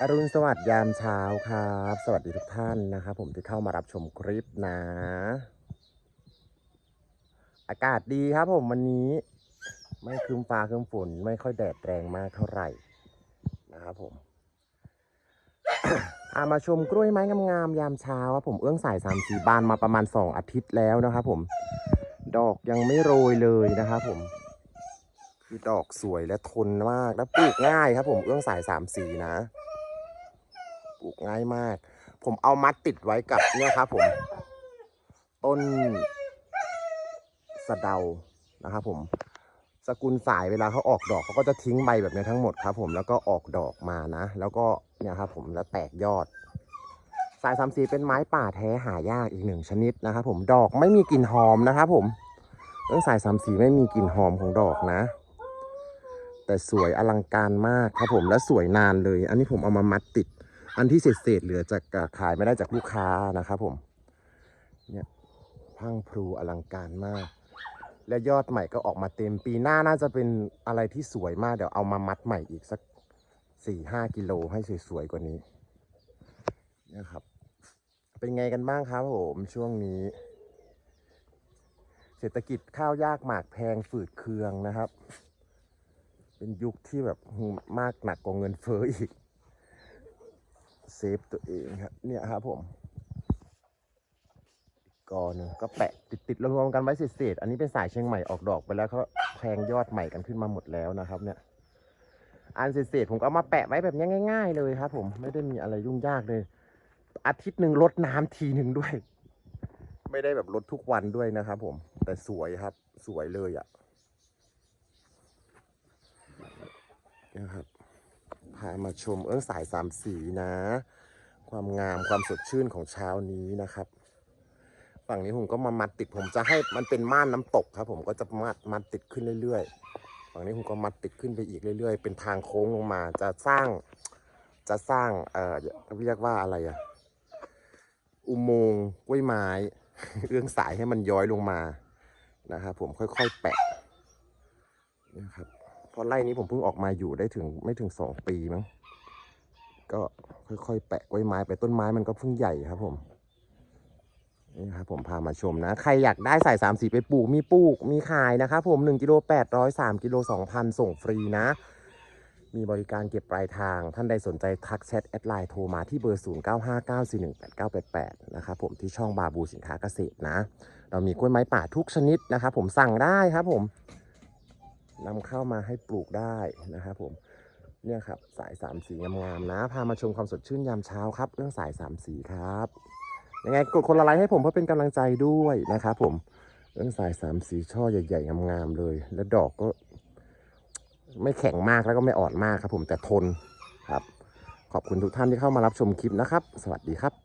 อรุณสวัสดิ์ยามเช้าครับ สวัสดีทุกท่านนะครับผมที่เข้ามารับชมคลิปนะ อากาศดีครับผมวันนี้ ไม่ครึ้มฟ้าครึ้มฝนไม่ค่อยแดดแรงมากเท่าไหร่นะครับผมอามาชมกล้วยไม้งามๆยามเช้าครับผมเอื้องสายสามสีบานมาประมาณสองอาทิตย์แล้วนะครับผม ดอกยังไม่โรยเลยนะครับผมคือดอกสวยและทนมากและปลูกง่ายครับผมเอื้องสายสามสีนะ ลูกง่ายมาก ผมเอามัดติดไว้กับเนี่ยครับผม ต้นสะเดานะครับผม สกุลสายเวลาเขาออกดอกเขาก็จะทิ้งใบแบบนี้ทั้งหมดครับ ผมแล้วก็ออกดอกมานะ แล้วก็เนี่ยครับผมแล้วแตกยอด สายสามสีเป็นไม้ป่าแท้หายากอีกหนึ่งชนิดนะครับผมดอกไม่มีกลิ่นหอมนะครับผมเรื่องสายสามสีไม่มีกลิ่นหอมของดอกนะ แต่สวยอลังการมากครับผมและสวยนานเลย อันนี้ผมเอามามัดติด อันที่เศษเศษๆเหลือจากขายไม่ได้จากลูกค้านะครับผม เนี่ยพังพลูอลังการมาก และยอดใหม่ก็ออกมาเต็มปีหน้าน่าจะเป็นอะไรที่สวยมาก เดี๋ยวเอามามัดใหม่อีกสักสี่ห้ากิโลให้สวยๆกว่านี้นี่ครับ เป็นไงกันบ้างครับผมช่วงนี้ เศรษฐกิจข้าวยากหมากแพงฝืดเคืองนะครับ เป็นยุคที่แบบมากหนักกว่าเงินเฟ้ออีก เซฟตัวเองครับเนี่ยครับผมกอหนึ่งก็แปะติดติดๆรวมๆกันไว้เศษๆอันนี้เป็นสายเชียงใหม่ออกดอกไปแล้วเขาแทงยอดใหม่กันขึ้นมาหมดแล้วนะครับ เนี่ย อันเศษๆผมก็เอามาแปะไว้แบบง่าย ๆ เลยครับ ผมไม่ได้มีอะไรยุ่งยากเลย อาทิตย์หนึ่งลดน้ำทีหนึ่งด้วย ไม่ได้แบบลดทุกวันด้วยนะครับ ผม แต่สวยครับ สวยเลยอะ่ะนะครับามาชมเอื้องสายสามสีนะ ความงามความสดชื่นของเช้านี้นะครับ ฝั่งนี้ผมก็มามัดติดผมจะให้มันเป็นม่านน้ำตกครับ ผมก็จะมัดมัดติดขึ้นเรื่อยๆ ฝั่งนี้ผมก็มัดติดขึ้นไปอีกเรื่อยๆ เป็นทางโค้งลงมาจะสร้าง จะสร้างเอ่อเรียกว่าอะไรอะอุโมงค์กล้วยไม้ เอื้องสายให้มันย้อยลงมานะครับผมค่อยๆแปะนะครับ พราะไร่นี้ผมเพิ่งออกมาอยู่ได้ถึงไม่ถึงสองปีมั้ง ก็ค่อยๆ แปะกล้วยไม้ไปต้นไม้มันก็เพิ่งใหญ่ครับผม นี่ครับผมพามาชมนะ ใครอยากได้ใส่สามสีไปปลูก มีปลูก มีขายนะครับผมหนึ่งกิโลแปดร้อยสามกิโลสองพันส่งฟรีนะ มีบริการเก็บปลายทาง ท่านใดสนใจทักแชทแอดไลน์โทรมาที่เบอร์ 0959418988 นะครับผมที่ช่องบาบูสินค้าเกษตรนะ เรามีกล้วยไม้ป่าทุกชนิดนะครับผมสั่งได้ครับผม นำเข้ามาให้ปลูกได้นะครับผมเนี่ยครับสายสามสีงามๆนะ พามาชมความสดชื่นยามเช้าครับ เรื่องสายสามสีครับยังไงกดคนละไลค์ให้ผมเพื่อเป็นกำลังใจด้วยนะครับผมเรื่องสายสามสีช่อใหญ่ๆงามๆเลย และดอกก็ ไม่แข็งมากแล้วก็ไม่อ่อนมากครับ ผมแต่ทนครับ ขอบคุณทุกท่านที่เข้ามารับชมคลิปนะครับ สวัสดีครับ